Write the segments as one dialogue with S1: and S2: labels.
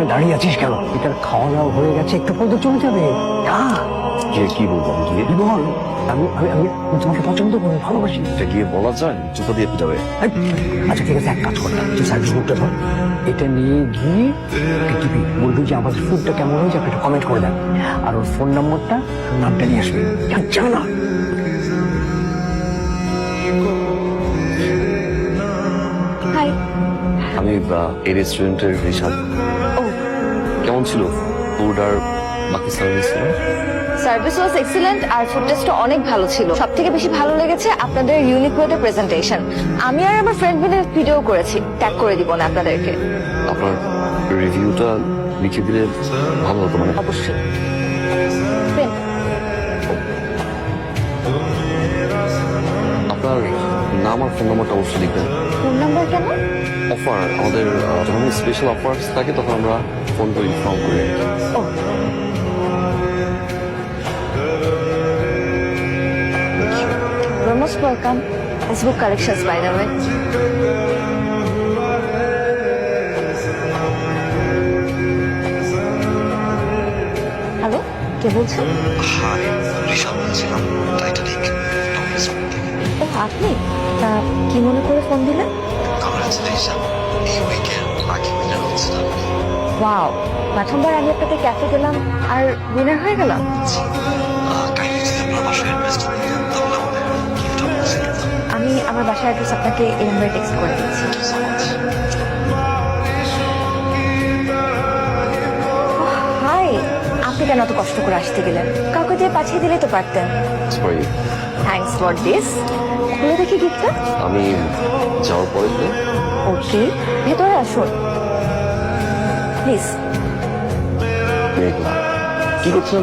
S1: দাঁড়িয়ে আছিস কেন? এটার খাওয়া দাওয়া হয়ে গেছে একটু পর তো চলে যাবে। যা।
S2: গিয়ে কি বলব আমি গিয়ে?
S1: বল। আমি আমি আমি তোমাকে পছন্দ করি ভালোবাসি।
S2: এটা গিয়ে বলা যায় জুতো দিয়ে
S1: এই, আচ্ছা ঠিক আছে এক কাজ কর। তুই সার্ভিস বুকটা ধর। এটা নিয়ে গিয়ে ওকে বলবি যে আমাদের ফুডটা কেমন হয়েছে আপনি একটা কমেন্ট করে দেন আর ওর ফোন নম্বরটা নামটা নিয়ে আসবে। যা- যা না।
S2: আমি এই রেস্টুরেন্টের রিসাদ
S3: ও
S2: কেমন ছিল ফুড আর বাকি সার্ভিস
S3: সার্ভিস ওয়াজ এক্সিলেন্ট আর ফুড টেস্টও অনেক ভালো ছিল। সব থেকে বেশি ভালো লেগেছে আপনাদের ইউনিক ওয়েতে প্রেজেন্টেশন আমি আর আমার ফ্রেন্ড মিলে ভিডিও করেছি। ট্যাগ করে দিব না আপনাদেরকে।
S2: আপনার রিভিউটা লিখে দিলে ভালো হতো মানে।
S3: অবশ্যই।
S2: আপনার নাম আর ফোন নাম্বারটা অবশ্যই লিখবেন।
S3: ফোন নাম্বার কেন?
S2: অফার আমাদের যখন স্পেশাল অফার থাকে তখন আমরা ফোন করে ইনফর্ম করি।
S3: You're most welcome. It's book collections, by the way. Hello কে বলছেন
S4: হাই ঋষভ বলছিলাম। টাইটানিক
S3: ও আপনি? তা কি মনে করে ফোন দিলেন?
S4: কংগ্রেচুলেশন এই উইকেন্ড লাকি উইনার হচ্ছে আপনি
S3: ওয়াও প্রথমবার আমি আপনাদের ক্যাফে গেলাম আর উইনার হয়ে গেলাম। আমি আমার বাসার অ্যাড্রেস আপনাকে এই নাম্বারে টেক্সট করে দিচ্ছি। হাই। আপনি কেন এত কষ্ট করে আসতে গেলেন? কাউকে দিয়ে পাঠিয়ে দিলেই তো পারতেন।
S2: সরি
S3: থ্যাঙ্কস ফর দিস খুলে দেখি গিফটটা
S2: আমি যাওয়ার পরে
S3: ওকে ভেতরে আসুন। প্লিজ।
S2: মেঘলা কি করছেন?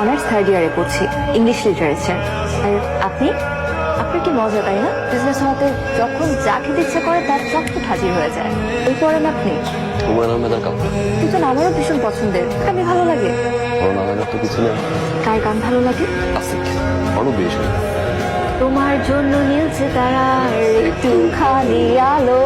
S3: অনার্স থার্ড ইয়ারে পড়ছি ইংলিশ লিটারেচার। আর আপনি? আপনার কি মজা তাই না? বিজনেস হওয়াতে যখন যা খেতে ইচ্ছা করে তার চটপট হাজির হয়ে যায়। ওই পড়েন আপনি।
S2: হুমায়ুন আহমেদের কাপড়
S3: কিন্তু আমারও ভীষণ পছন্দের। আমি ভালো লাগে?
S2: করোনা আহমেদের তো কিছু নেই।
S3: কার গান ভালো লাগে?
S2: আসিক অনেক বেশি
S3: তোমার জন্য নীলছে তারা একটু খালি আলো